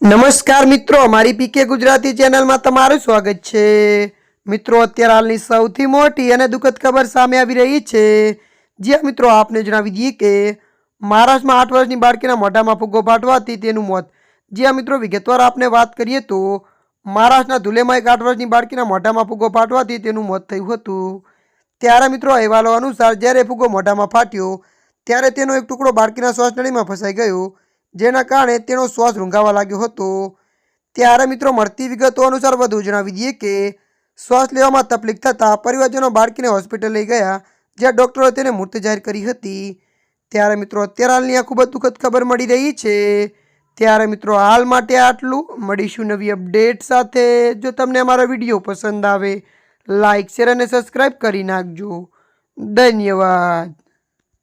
નમસ્કાર મિત્રો મારી પીકે ગુજરાતી ચેનલમાં તમારું સ્વાગત છે. મિત્રો, અત્યારે હાલની સૌથી મોટી અને દુઃખદ ખબર સામે આવી રહી છે. જ્યાં મિત્રો, આપને જણાવી દઈએ કે મહારાષ્ટ્રમાં આઠ વર્ષની બાળકીના મોઢામાં ફુગ્ગો ફાટવાથી તેનું મોત. જ્યાં મિત્રો, વિગતવાર આપને વાત કરીએ તો મહારાષ્ટ્રના ધુલેમાં એક આઠ વર્ષની બાળકીના મોઢામાં ફુગ્ગો ફાટવાથી તેનું મોત થયું હતું. ત્યારે મિત્રો, અહેવાલો અનુસાર જ્યારે ફુગ્ગો મોઢામાં ફાટ્યો, ત્યારે તેનો એક ટુકડો બાળકીના શ્વાસનળીમાં ફસાઈ ગયો. જેના કારણે તેનો શ્વાસ રૂંઘાવા લાગ્યો હતો. ત્યારે મિત્રો મળતી વિગતો અનુસાર વધુ જણાવી દઈએ કે, શ્વાસ લેવામાં તકલીફ થતાં પરિવારજનો બાળકીને હોસ્પિટલ લઈ ગયા, જ્યાં ડૉક્ટરોએ તેને મૃત જાહેર કરી હતી. ત્યારે મિત્રો અત્યારે હાલની આ ખૂબ જ દુઃખદ ખબર મળી રહી છે. ત્યારે મિત્રો હાલ માટે આટલું. મળીશું નવી અપડેટ સાથે. જો તમને અમારો વીડિયો પસંદ આવે લાઇક શેર અને સબસ્ક્રાઈબ કરી નાખજો. ધન્યવાદ.